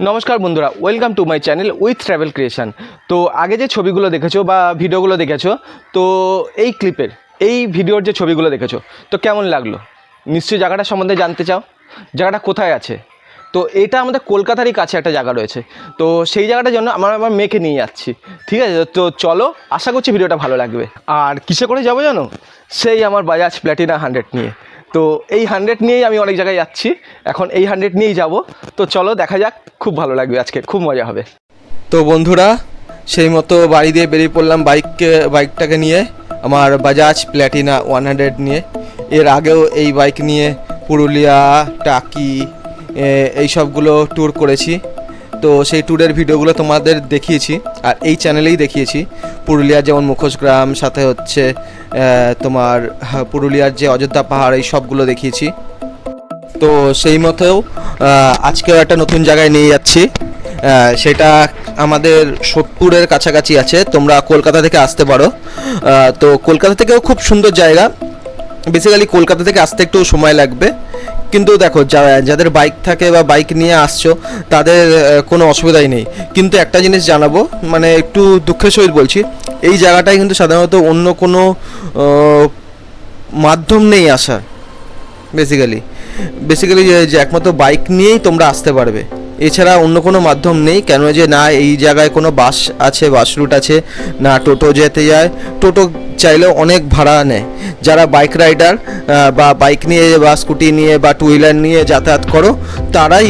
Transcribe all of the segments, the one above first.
নমস্কার বন্ধুরা welcome to my channel with travel creation তো আগে যে ছবিগুলো দেখেছ বা ভিডিওগুলো দেখেছ, তো এই ক্লিপের এই ভিডিওর যে ছবিগুলো দেখেছ, তো কেমন লাগল? নিশ্চয়ই জায়গাটা সম্বন্ধে জানতে চাও? জায়গাটা কোথায় আছে? তো এটা আমাদের কলকাতারই কাছে একটা জায়গা রয়েছে। তো সেই জায়গাটার জন্য আমার আমার মেয়েকে নিয়ে যাচ্ছি, ঠিক আছে? তো চলো, আশা করছি ভিডিওটা ভালো লাগবে। আর কিসে করে যাব জানো? সেই আমার বাজাজ প্ল্যাটিনা হান্ড্রেড নিয়ে। তো এই হান্ড্রেড নিয়েই আমি অনেক জায়গায় যাচ্ছি। এখন এই হান্ড্রেড নিয়েই যাব। তো চলো দেখা যাক খুব ভালো লাগবে আজকে খুব মজা হবে। তো বন্ধুরা সেই মতো বাড়ি দিয়ে বেরিয়ে পড়লাম বাইককে বাইকটাকে নিয়ে আমার বাজাজ প্ল্যাটিনা ওয়ান হান্ড্রেড নিয়ে। এর আগেও এই বাইক নিয়ে পুরুলিয়া টাকি এ, এই সবগুলো ট্যুর করেছি। তো সেই ট্যুরের ভিডিওগুলো তোমাদের দেখিয়েছি, আর এই চ্যানেলেই দেখিয়েছি। পুরুলিয়ার যেমন মুখোশগ্রাম সাথে হচ্ছে তোমার পুরুলিয়ার যে অযোধ্যা পাহাড়, এই সবগুলো দেখিয়েছি। তো সেই মতেও আজকেও একটা নতুন জায়গায় নিয়ে যাচ্ছি। সেটা আমাদের সোদপুরের কাছাকাছি আছে, তোমরা কলকাতা থেকে আসতে পারো। তো কলকাতা থেকেও খুব সুন্দর জায়গা। বেসিক্যালি কলকাতা থেকে আসতে একটু সময় লাগবে। কিন্তু দেখো যাদের বাইক থাকে বা বাইক নিয়ে আসছো, তাদের কোনো অসুবিধাই নেই। কিন্তু একটা জিনিস জানাব মানে একটু দুঃখের সহিত বলছি, এই জায়গাটায় কিন্তু সাধারণত অন্য কোনো মাধ্যম নেই আসার বেসিক্যালি বেসিক্যালি যে একমাত্র বাইক নিয়েই তোমরা আসতে পারবে। এছাড়া অন্য কোনো মাধ্যম নেই কেন যে না, এই জায়গায় কোনো বাস আছে, বাস রুট আছে, না টোটো যেতে যায়। টোটো চাইলেও অনেক ভাড়া নেয়। যারা বাইক রাইডার বা বাইক নিয়ে, বা স্কুটি নিয়ে, বা টু হুইলার নিয়ে যাতায়াত করো, তারাই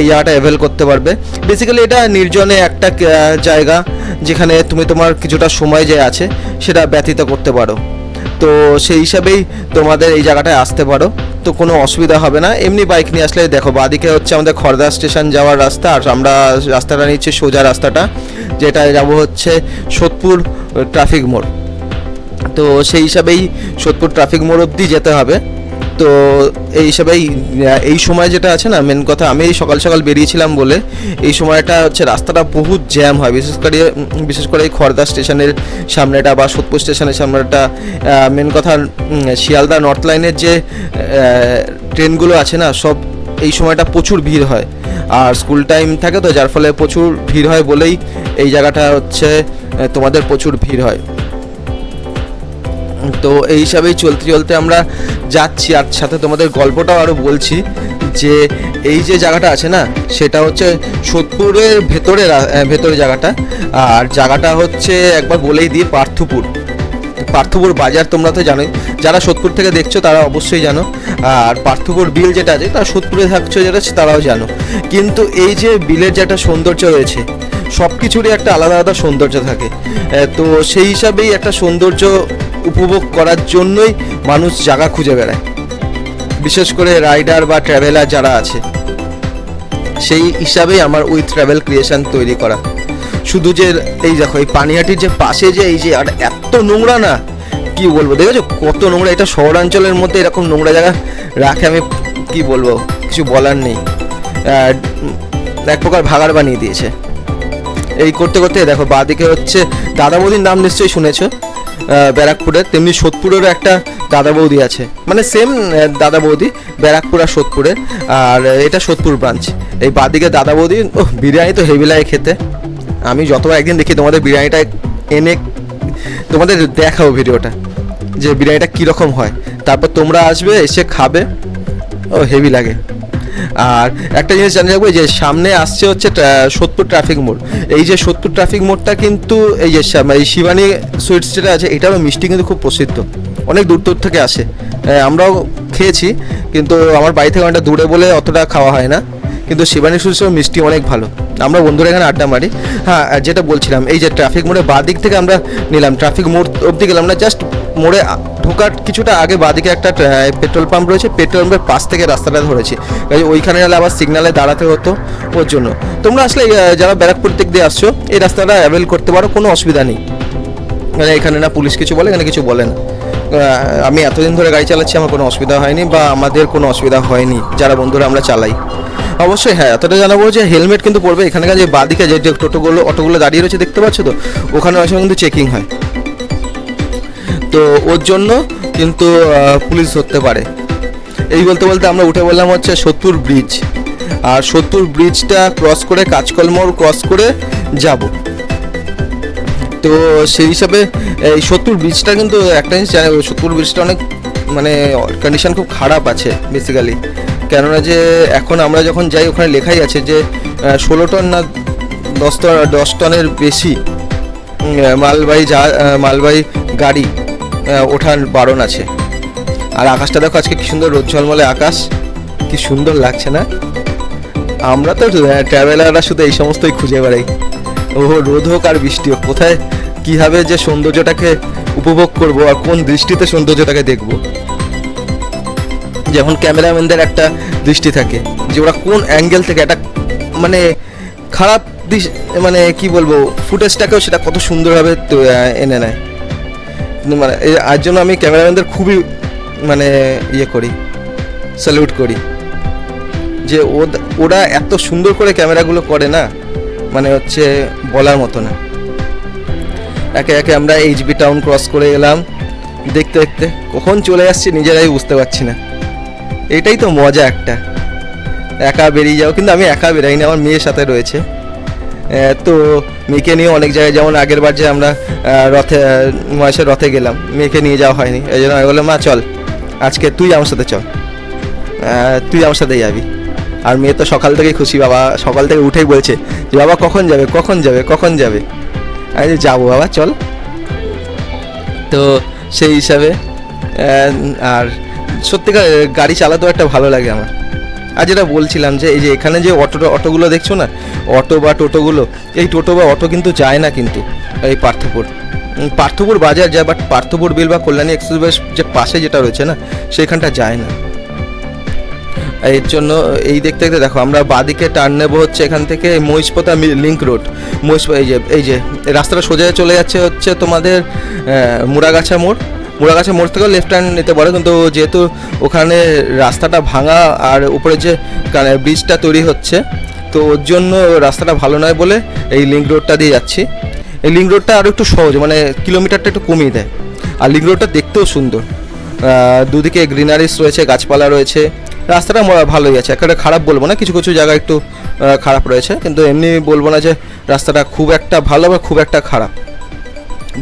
এই জায়গাটা অ্যাভেল করতে পারবে। বেসিক্যালি এটা নির্জনে একটা জায়গা, যেখানে তুমি তোমার কিছুটা সময় যে আছে, সেটা ব্যতীত করতে পারো। তো সেই হিসাবেই তোমাদের এই জায়গাটায় আসতে পারো। তো কোনো অসুবিধা হবে না। এমনি বাইক নিয়ে আসলে দেখো, বাদিকে হচ্ছে আমাদের খড়দা স্টেশন যাওয়ার রাস্তা, আর আমরা রাস্তাটা নিচ্ছি সোজা রাস্তাটা, যেটা যাব হচ্ছে সোদপুর ট্রাফিক মোড়। তো সেই হিসাবেই সোদপুর ট্রাফিক মোড় অবধি যেতে হবে। তো এই হিসাবেই এই সময় যেটা আছে না মেন কথা, আমি এই সকাল সকাল বেরিয়েছিলাম বলে এই সময়টা হচ্ছে রাস্তাটা বহুত জ্যাম হয়। বিশেষ করে বিশেষ করে এই খড়দা স্টেশনের সামনেটা বা সোদপুর স্টেশনের সামনেটা মেন কথা শিয়ালদা নর্থ লাইনের যে ট্রেনগুলো আছে না, সব এই সময়টা প্রচুর ভিড় হয়। আর স্কুল টাইম থাকে তো, যার ফলে প্রচুর ভিড় হয় বলেই এই জায়গাটা হচ্ছে তোমাদের প্রচুর ভিড় হয়। তো এই হিসাবেই চলতে চলতে আমরা যাচ্ছি। আর সাথে তোমাদের গল্পটাও আরও বলছি যে এই যে জায়গাটা আছে না, সেটা হচ্ছে সোদপুরের ভেতরে ভেতরে জায়গাটা। আর জায়গাটা হচ্ছে একবার বলেই দিই পার্থপুর। পার্থপুর বাজার তোমরা তো জানোই। যারা সোদপুর থেকে দেখছ তারা অবশ্যই জানো। আর পার্থপুর বিল যেটা আছে তারা সোদপুরে থাকছো যেটা, তারাও জানো। কিন্তু এই যে বিলের যে একটা সৌন্দর্য রয়েছে সব কিছুরই একটা আলাদা আলাদা সৌন্দর্য থাকে। তো সেই হিসাবেই একটা সৌন্দর্য উপভোগ করার জন্যই মানুষ জায়গা খুঁজে বেড়ায়। বিশেষ করে রাইডার বা ট্রাভেলার যারা আছে, সেই হিসাবেই আমার উইথ ট্রাভেল ক্রিয়েশন তৈরি করা। শুধু যে এই দেখো, এই পানিহাটির যে পাশে যে এই যে আর এত নোংরা না, কি বলব? দেখেছ? কত নোংরা, এটা শহরাঞ্চলের মধ্যে এরকম নোংরা জায়গা রাখে আমি কি বলব? কিছু বলার নেই। এক প্রকার ভাগার বানিয়ে দিয়েছে। এই করতে করতে দেখো, বাদিকে হচ্ছে দাদা বৌদির নাম নিশ্চয়ই শুনেছো? ব্যারাকপুরের, তেমনি সোদপুরেরও একটা দাদা বৌদি আছে। মানে সেম দাদা বৌদি, ব্যারাকপুর আর সোদপুরের। আর এটা সোদপুর ব্রাঞ্চ এই বাদিকে দাদা বৌদি ও বিরিয়ানি তো হেভি লাগে খেতে। আমি যতবার একদিন দেখি তোমাদের বিরিয়ানিটা এনে, তোমাদের দেখাবো ভিডিওটা, যে বিরিয়ানিটা কীরকম হয়। তারপর তোমরা আসবে, এসে খাবে। ও হেভি লাগে। আর একটা জিনিস জানা যাব যে সামনে আসছে হচ্ছে সোদপুর ট্রাফিক মোড়। এই যে সোদপুর ট্রাফিক মোড়টা কিন্তু এই যে এই শিবানী সুইটস যেটা আছে, এটারও মিষ্টি কিন্তু খুব প্রসিদ্ধ। অনেক দূর দূর থেকে আসে। আমরাও খেয়েছি, কিন্তু আমার বাড়ি থেকে অনেকটা দূরে বলে অতটা খাওয়া হয় না। কিন্তু শিবানী সুইটসের মিষ্টি অনেক ভালো। আমরা বন্ধুরা এখানে আড্ডা মারি। হ্যাঁ যেটা বলছিলাম, এই যে ট্রাফিক মোড়ে বাঁ দিক থেকে আমরা নিলাম। ট্রাফিক মোড় অবধি গেলাম না জাস্ট মোড়ে ঢোকার কিছুটা আগে বাদিকে একটা পেট্রোল পাম্প রয়েছে, পেট্রোল পাম্পের পাশ থেকে রাস্তাটা ধরেছি। ওইখানে গেলে আবার সিগনালে দাঁড়াতে হতো ওর জন্য। তোমরা আসলে যারা ব্যারাকপুর দিক দিয়ে আসছো, এই রাস্তাটা অ্যাভেল করতে পারো, কোনো অসুবিধা নেই। মানে এখানে না পুলিশ কিছু বলে, এখানে কিছু বলে না। আমি এতদিন ধরে গাড়ি চালাচ্ছি, আমার কোনো অসুবিধা হয়নি বা আমাদের কোনো অসুবিধা হয়নি, যারা বন্ধুরা আমরা চালাই। অবশ্যই হ্যাঁ এতটা জানাব যে হেলমেট কিন্তু পড়বে এখানকার যে বাদিকে যে যে টোটোগুলো, অটোগুলো দাঁড়িয়ে রয়েছে, দেখতে পাচ্ছ তো? ওখানে অনেক সময় কিন্তু চেকিং হয়। তো ওর জন্য কিন্তু পুলিশ ধরতে পারে। এই বলতে বলতে আমরা উঠে বললাম হচ্ছে সোদপুর ব্রিজ। আর সোদপুর ব্রিজটা ক্রস করে কাজকল মোড় ক্রস করে যাব। তো সেই হিসাবে এই সত্তর ব্রিজটা কিন্তু একটা জিনিস জানি সত্তর ব্রিজটা অনেক মানে কন্ডিশন খুব খারাপ আছে বেসিক্যালি কেননা যে, এখন আমরা যখন যাই, ওখানে লেখাই আছে যে ষোলো টন না দশ টন, দশ টনের বেশি মালবাহী যা মালবাহী গাড়ি ওঠার বারণ আছে। আর আকাশটা দেখো, আজকে কি সুন্দর রোদ ঝলমলে আকাশ। কি সুন্দর লাগছে না? আমরা তো ট্রাভেলাররা শুধু এই সমস্তই খুঁজে বেড়াই। ও রোদ হোক আর বৃষ্টি হোক, কোথায়, কীভাবে যে সৌন্দর্যটাকে উপভোগ করব আর কোন দৃষ্টিতে সৌন্দর্যটাকে দেখব। যেমন ক্যামেরাম্যানদের একটা দৃষ্টি থাকে, যে ওরা কোন অ্যাঙ্গেল থেকে একটা মানে খারাপ দিশ- মানে কি বলব, ফুটেজটাকেও সেটা কত সুন্দরভাবে এনে নেয়। মানে এই- আর জন্য আমি ক্যামেরাম্যানদের খুবই মানে ইয়ে করি স্যালুট করি। যে ওরা এত সুন্দর করে ক্যামেরাগুলো করে না মানে হচ্ছে বলার মতো না। একে একে আমরা এইচবি টাউন ক্রস করে এলাম, দেখতে দেখতে, কখন চলে আসছি নিজেরাই বুঝতে পারছি না। এটাই তো মজা একটা। একা বেরিয়ে যাও, কিন্তু আমি একা বেরাই বেরাইনি, আমার মেয়ের সাথে রয়েছে। তো মেয়েকে নিয়ে অনেক জায়গায় যেমন আগের বার যে আমরা রথে, মহেশের রথে গেলাম, মেয়েকে নিয়ে যাওয়া হয়নি। এই জন্য আমি বললাম, মা, চল, আজকে তুই আমার সাথে চল। তুই আমার সাথে যাবি। আর মেয়ে তো সকাল থেকেই খুশি, বাবা সকাল থেকে উঠেই বলছে যে, বাবা, কখন যাবে কখন যাবে কখন যাবে? আমি যাব, বাবা, চল। তো সেই হিসাবে আর সত্যিকার, গাড়ি চালাতেও একটা ভালো লাগে আমার। আর যেটা বলছিলাম যে এই যে এখানে যে অটো অটোগুলো দেখছ না? অটো বা টোটোগুলো এই টোটো বা অটো কিন্তু যায় না কিন্তু এই পার্থপুর। পার্থপুর বাজার যায় বাট পার্থপুর বিল বা কল্যাণী এক্সপ্রেস যে পাশে যেটা রয়েছে না সেখানটা যায় না। এর জন্য এই দেখতে দেখতে দেখো আমরা বাদিকে টার্ন নেব হচ্ছে এখান থেকে মহিষপতা লিঙ্ক রোড মহিষ এই যে এই যে রাস্তাটা সোজা চলে যাচ্ছে হচ্ছে তোমাদের আহ, মুড়াগাছা মোড়। মুড়াগাছা মোড় থেকেও লেফট হ্যান্ড নিতে পারো, কিন্তু যেহেতু ওখানে রাস্তাটা ভাঙা আর উপরে যে ব্রিজটা তৈরি হচ্ছে, তো ওর জন্য রাস্তাটা ভালো নয় বলে এই লিঙ্ক রোডটা দিয়ে যাচ্ছি। এই লিঙ্ক রোডটা আরও একটু সহজ মানে কিলোমিটারটা একটু কমিয়ে দেয়। আর লিঙ্ক রোডটা দেখতেও সুন্দর। দুদিকে গ্রিনারিস রয়েছে, গাছপালা রয়েছে, রাস্তাটা ভালোই আছে। একেবারে খারাপ বলব না, কিছু কিছু জায়গা একটু খারাপ রয়েছে, কিন্তু এমনি বলব না যে রাস্তাটা খুব একটা ভালো বা খুব একটা খারাপ।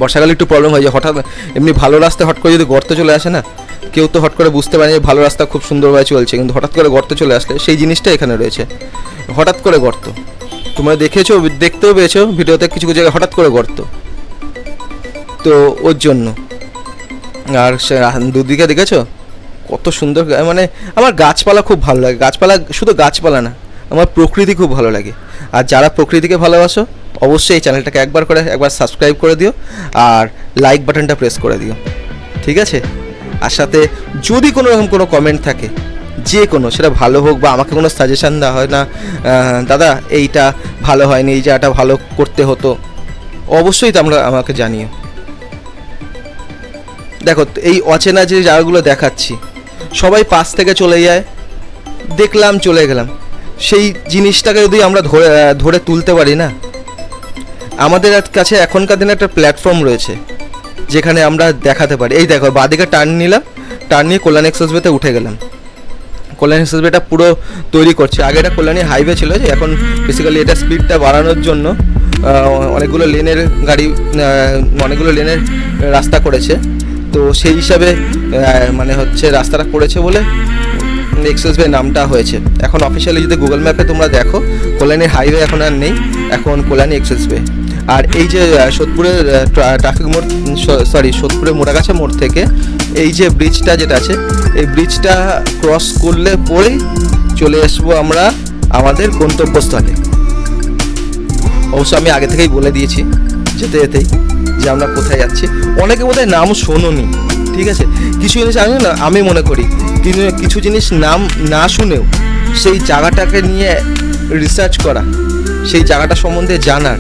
বর্ষাকালে একটু প্রবলেম হয়ে যায় হঠাৎ এমনি ভালো রাস্তায় হট করে যদি গর্তে চলে আসে না, কেউ তো হট করে বুঝতে পারে যে ভালো রাস্তা খুব সুন্দরভাবে চলছে, কিন্তু হঠাৎ করে গর্তে চলে আসলে সেই জিনিসটা এখানে রয়েছে। হঠাৎ করে গর্ত। তোমরা দেখেছ, দেখতেও পেয়েছ ভিডিওতে কিছু কিছু জায়গায় হঠাৎ করে গর্ত। তো ওর জন্য। আর সে দুদিকে দেখেছ? কত সুন্দর মানে আমার গাছপালা খুব ভালো লাগে। গাছপালা, শুধু গাছপালা না, আমার প্রকৃতি খুব ভালো লাগে। আর যারা প্রকৃতিকে ভালোবাসো অবশ্যই এই চ্যানেলটাকে একবার করে, একবার সাবস্ক্রাইব করে দিও আর লাইক বাটনটা প্রেস করে দিও। ঠিক আছে? আর সাথে যদি কোনো রকম কোনো কমেন্ট থাকে, যে কোনো, সেটা ভালো হোক বা আমাকে কোনো সাজেশান দেওয়া হয় না দাদা, এইটা ভালো হয়নি, এই জায়গাটা ভালো করতে হতো, অবশ্যই তোমরা আমাকে জানিও। দেখো, এই অচেনা যে জায়গাগুলো দেখাচ্ছি, সবাই পাশ থেকে চলে যায়, দেখলাম, চলে গেলাম। সেই জিনিসটাকে যদি আমরা ধরে ধরে তুলতে পারি না আমাদের কাছে এখনকার দিনে একটা প্ল্যাটফর্ম রয়েছে, যেখানে আমরা দেখাতে পারি। এই দেখো, বাদিকে টার্ন নিলাম টার্ন নিয়ে কল্যাণ এক্সপ্রেসওয়েতে উঠে গেলাম। কল্যাণ এক্সপ্রেসওয়েটা পুরো তৈরি করছে। আগে এটা কল্যাণী হাইওয়ে ছিল যে, এখন বেসিক্যালি এটা স্পিডটা বাড়ানোর জন্য অনেকগুলো লেনের গাড়ি অনেকগুলো লেনের রাস্তা করেছে। তো সেই হিসাবে মানে হচ্ছে রাস্তাটা করেছে বলে এক্সপ্রেসওয়ে নামটা হয়েছে। এখন অফিসিয়ালি যদি গুগল ম্যাপে তোমরা দেখো, কল্যাণী হাইওয়ে এখন আর নেই, এখন কল্যাণী এক্সপ্রেসওয়ে আর এই যে সোদপুরের ট্রাফিক মোড় সরি সোদপুরের মোড়াগাছা মোড় থেকে এই যে ব্রিজটা যেটা আছে, এই ব্রিজটা ক্রস করলে পরেই চলে আসব আমরা আমাদের গন্তব্যস্থলে। অবশ্য আমি আগে থেকেই বলে দিয়েছি, যেতে যেতেই, যে আমরা কোথায় যাচ্ছি। অনেকে বোধহয় নাম শোনোনি, ঠিক আছে? কিছু জিনিস আমি না, আমি মনে করি, কিছু জিনিস নাম না শুনেও সেই জায়গাটাকে নিয়ে রিসার্চ করা, সেই জায়গাটা সম্বন্ধে জানার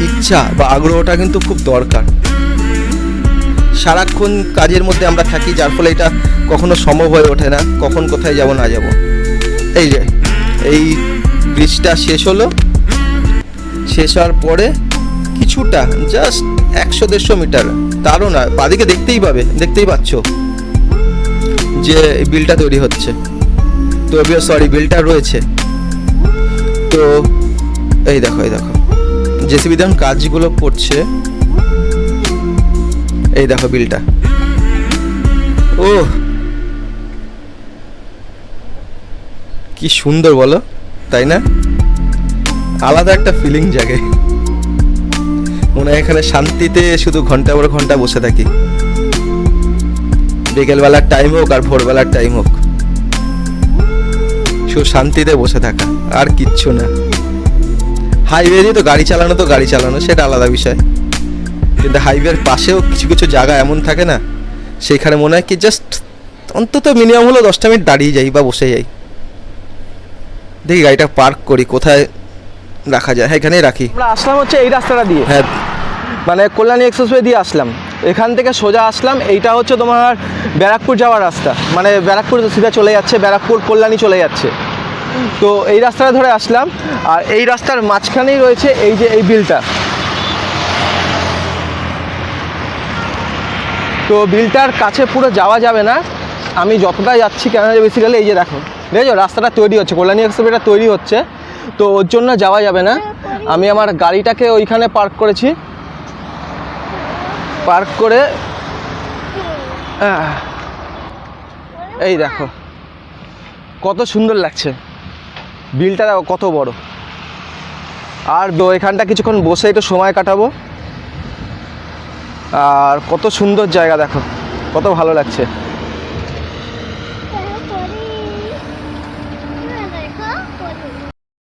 ইচ্ছা বা আগ্রহটা কিন্তু খুব দরকার। সারাক্ষণ কাজের মধ্যে আমরা থাকি, যার ফলে এটা কখনো সম্ভব হয়ে ওঠে না, কখন কোথায় যাব, না যাব। এই যে, এই ব্রিজটা শেষ হলো। শেষ হওয়ার পরে কিছুটা জাস্ট একশো দেড়শো মিটার। তারও না বাদিকে দেখতেই পাবে, দেখতেই পাচ্ছ যে বিলটা তৈরি হচ্ছে। তো সরি বিলটা রয়েছে। তো, এই দেখো এই দেখো। জেসিবি যখন কাজগুলো করছে। এই দেখো বিলটা। ও কি সুন্দর বলো, তাই না? আলাদা একটা ফিলিং জাগে। মনে হয় এখানে শান্তিতে শুধু ঘণ্টা পর ঘণ্টা বসে থাকি। বিকেলবেলার টাইম হোক আর ভোরবেলার টাইম হোক। শুধু শান্তিতে বসে থাকা, আর কিচ্ছু না। হাইওয়ে দিয়ে তো গাড়ি চালানো তো গাড়ি চালানো সেটা আলাদা বিষয়। কিন্তু হাইওয়ের পাশেও কিছু কিছু জায়গা এমন থাকে না সেইখানে মনে হয় কি জাস্ট অন্তত মিনিমাম হলো দশটা মিনিট দাঁড়িয়ে যাই বা বসে যাই। দেখি গাড়িটা পার্ক করি কোথায় রাখা যায়। হ্যাঁ এখানেই রাখি। আমরা আসলাম হচ্ছে এই রাস্তাটা দিয়ে। হ্যাঁ। মানে কল্যাণী এক্সপ্রেসওয়ে দিয়ে আসলাম। এখান থেকে সোজা আসলাম এইটা হচ্ছে তোমার ব্যারাকপুর যাওয়ার রাস্তা। মানে ব্যারাকপুর সিধা চলে যাচ্ছে ব্যারাকপুর কল্যাণী চলে যাচ্ছে। তো এই রাস্তাটা ধরে আসলাম, আর এই রাস্তার মাঝখানেই রয়েছে এই যে এই বিলটা। তো বিলটার কাছে পুরো যাওয়া যাবে না। আমি যতটা যাচ্ছি কেন বেসিক্যালি এই যে দেখো, দেখেছ? রাস্তাটা তৈরি হচ্ছে, কল্যাণী এক্সপ্রেসটা তৈরি হচ্ছে। তো ওর জন্য যাওয়া যাবে না। আমি আমার গাড়িটাকে ওইখানে পার্ক করেছি। পার্ক করে এই দেখো, কত সুন্দর লাগছে। বিলটা কত বড়। আর এখানটা কিছুক্ষণ বসে একটু সময় কাটাবো। আর কত সুন্দর জায়গা দেখো, কত ভালো লাগছে।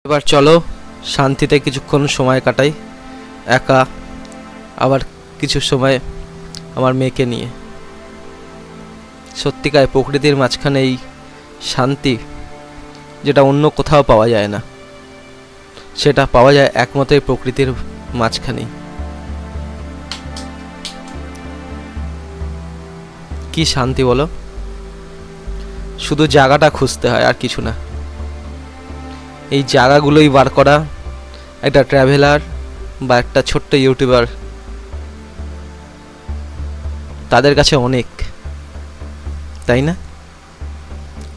এবার চলো, শান্তিতে কিছুক্ষণ সময় কাটাই। একা, আবার কিছু সময় আমার মেয়েকে নিয়ে। সত্যিকার প্রকৃতির মাঝখানে এই শান্তি যেটা অন্য কোথাও পাওয়া যায় না। সেটা পাওয়া যায় একমাত্র প্রকৃতির মাঝখানেই। কি শান্তি বলো? শুধু জায়গাটা খুঁজতে হয়, আর কিছু না। এই জায়গাগুলোই বার করা, একটা ট্রাভেলার বা একটা ছোট্ট ইউটিউবার তাদের কাছে অনেক, তাই না?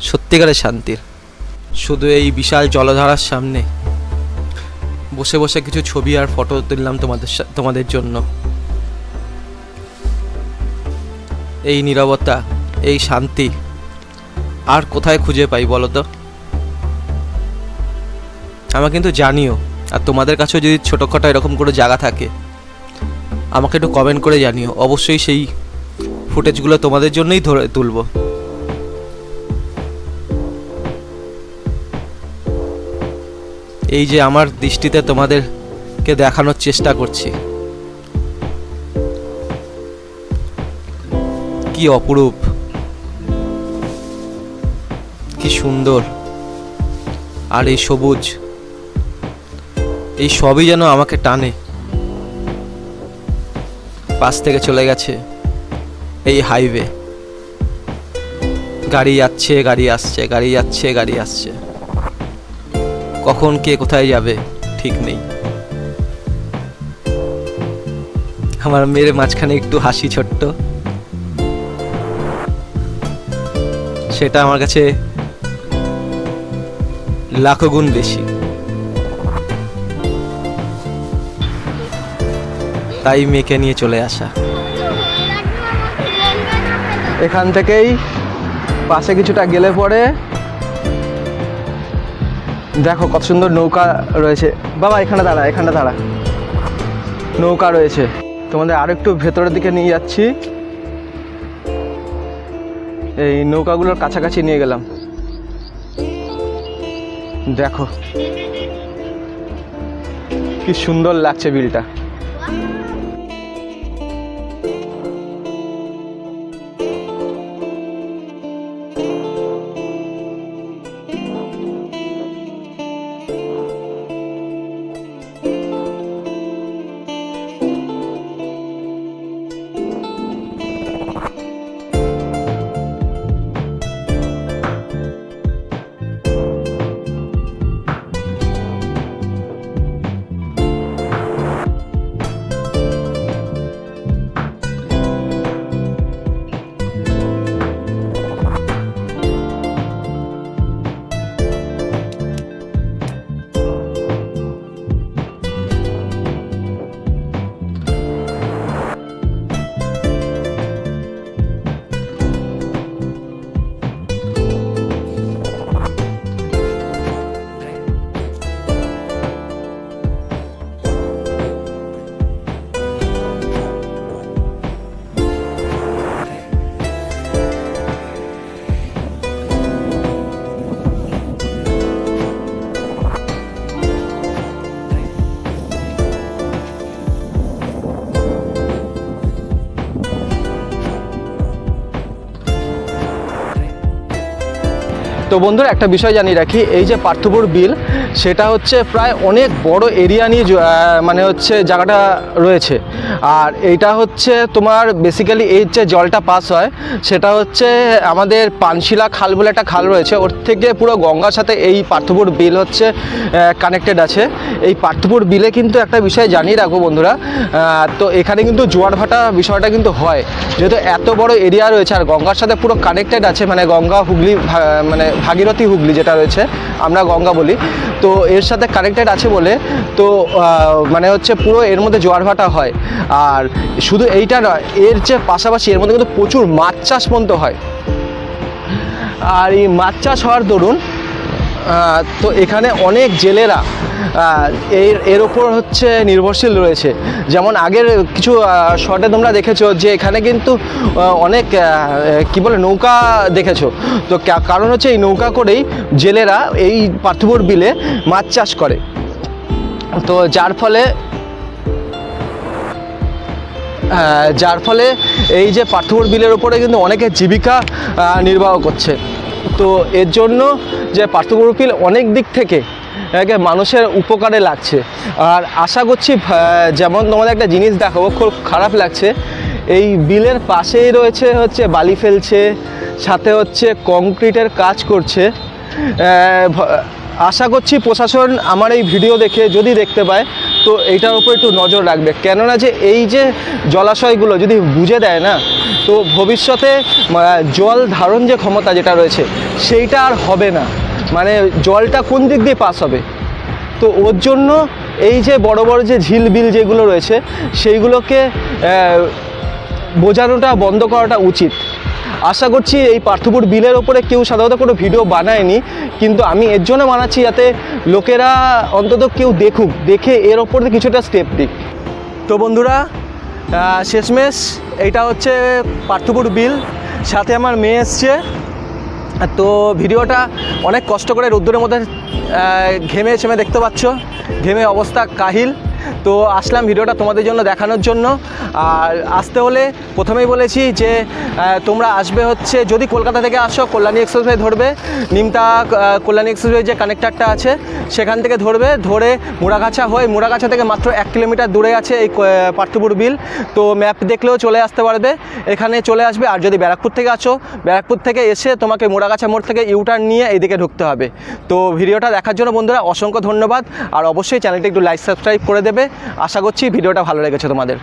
সত্যিকারের শান্তির। শুধু এই বিশাল জলধারার সামনে। বসে বসে কিছু ছবি আর ফটো তুললাম তোমাদের তোমাদের জন্য। এই নীরবতা, এই শান্তি, আর কোথায় খুঁজে পাই বলো তো? আমরা কিন্তু জানিও, আর তোমাদের কাছেও যদি ছোটোখাটো এরকম কোনো জায়গা থাকে, আমাকে একটু কমেন্ট করে জানিও। অবশ্যই সেই ফুটেজগুলো তোমাদের জন্যই ধরে তুলবো। এই যে আমার দৃষ্টিতে তোমাদেরকে দেখানোর চেষ্টা করছি। কি অপরূপ। কি সুন্দর। আর এই সবুজ। এই সবই যেন আমাকে টানে। পাশ থেকে চলে গেছে এই হাইওয়ে গাড়ি যাচ্ছে, গাড়ি আসছে, গাড়ি যাচ্ছে, গাড়ি আসছে। কখন কে কোথায় যাবে, ঠিক নেই। আমার মেয়ের মাঝখানে একটু হাসি ছোট্ট। সেটা আমার কাছে লাখো গুণ বেশি। তাই মেয়েকে নিয়ে চলে আসা। এখান থেকেই পাশে কিছুটা গেলে পরে দেখো কত সুন্দর নৌকা রয়েছে। বাবা, এখানে দাঁড়া এখানে দাঁড়া। নৌকা রয়েছে। তোমাদের আরও একটু ভেতরের দিকে নিয়ে যাচ্ছি। এই নৌকাগুলোর কাছাকাছি নিয়ে গেলাম। দেখো। কি সুন্দর লাগছে বিলটা। তো বন্ধুরা, একটা বিষয় জানিয়ে রাখি, এই যে পার্থপুর বিল, সেটা হচ্ছে প্রায় অনেক বড় এরিয়া নিয়ে মানে হচ্ছে জায়গাটা রয়েছে। আর এইটা হচ্ছে তোমার বেসিক্যালি এই যে জলটা পাস হয়, সেটা হচ্ছে আমাদের পানশিলা খাল বলে একটা খাল রয়েছে, ওর থেকে পুরো গঙ্গার সাথে এই পার্থপুর বিল হচ্ছে কানেক্টেড আছে। এই পার্থপুর বিলে কিন্তু একটা বিষয় জানিয়ে রাখব বন্ধুরা তো এখানে কিন্তু জোয়ার ভাটা বিষয়টা কিন্তু হয়। যেহেতু এত বড় এরিয়া রয়েছে, আর গঙ্গার সাথে পুরো কানেক্টেড আছে মানে গঙ্গা, হুগলি মানে ভাগীরথী হুগলি যেটা রয়েছে, আমরা গঙ্গা বলি। তো এর সাথে কানেক্টেড আছে বলে, তো মানে হচ্ছে পুরো এর মধ্যে জোয়ার ভাটা হয়। আর শুধু এইটা নয়, এর যে পাশাপাশি এর মধ্যে কিন্তু প্রচুর মাছ চাষ পর্যন্ত হয়। আর এই মাছ চাষ হওয়ার দরুন তো এখানে অনেক জেলেরা এর এর ওপর হচ্ছে নির্ভরশীল রয়েছে। যেমন আগের কিছু শর্টে তোমরা দেখেছ যে এখানে কিন্তু অনেক কি বলে, নৌকা দেখেছ। তো কারণ হচ্ছে এই নৌকা করেই জেলেরা এই পার্থপুর বিলে মাছ চাষ করে। তো যার ফলে যার ফলে এই যে পার্থপুর বিলের ওপরে কিন্তু অনেকে জীবিকা নির্বাহ করছে। তো এর জন্য যে পার্থপুর বিল অনেক দিক থেকে মানুষের উপকারে লাগছে। আর আশা করছি যেমন তোমাদের একটা জিনিস দেখাবো, খুব খারাপ লাগছে। এই বিলের পাশেই রয়েছে হচ্ছে বালি ফেলছে, সাথে হচ্ছে কংক্রিটের কাজ করছে। আশা করছি প্রশাসন আমার এই ভিডিও দেখে যদি দেখতে পায়, তো এইটার উপর একটু নজর রাখবে। কেননা যে এই যে জলাশয়গুলো যদি বুঝে দেয় না, তো ভবিষ্যতে জল ধারণ যে ক্ষমতা যেটা রয়েছে, সেইটা আর হবে না। মানে জলটা কোন দিক দিয়ে পাস হবে? তো ওর জন্য এই যে বড় বড় যে ঝিল বিল যেগুলো রয়েছে, সেইগুলোকে বোঝানোটা, বন্ধ করাটা উচিত। আশা করছি এই পার্থপুর বিলের ওপরে কেউ সাধারণত কোনো ভিডিও বানায়নি, কিন্তু আমি এর জন্য বানাচ্ছি যাতে লোকেরা অন্তত কেউ দেখুক, দেখে এর ওপরে কিছুটা স্টেপ দিক। তো বন্ধুরা শেষমেশ এইটা হচ্ছে পার্থপুর বিল, সাথে আমার মেয়ে এসছে। তো ভিডিওটা অনেক কষ্ট করে রোদ্দুরের মধ্যে ঘেমে ছেমে দেখতে পাচ্ছ, ঘেমে অবস্থা কাহিল। তো আসলাম ভিডিওটা তোমাদের জন্য দেখানোর জন্য। আর আসতে হলে প্রথমেই বলেছি যে তোমরা আসবে হচ্ছে যদি কলকাতা থেকে আসো, কল্যাণী এক্সপ্রেসওয়ে ধরবে। নিমতা কল্যাণী এক্সপ্রেসওয়ে যে কানেক্টারটা আছে, সেখান থেকে ধরবে। ধরে মুড়াগাছা হয়ে, মুড়াগাছা থেকে মাত্র এক কিলোমিটার দূরে আছে এই পার্থপুর বিল। তো ম্যাপ দেখলেও চলে আসতে পারবে। এখানে চলে আসবে। আর যদি ব্যারাকপুর থেকে আসো, ব্যারাকপুর থেকে এসে তোমাকে মুড়াগাছা মোড় থেকে ইউটার্ন নিয়ে এইদিকে ঢুকতে হবে। তো ভিডিওটা দেখার জন্য বন্ধুরা অসংখ্য ধন্যবাদ। আর অবশ্যই চ্যানেলটি একটু লাইক সাবস্ক্রাইব করে দেবে। আশা করছি ভিডিওটা ভালো লেগেছে তোমাদের।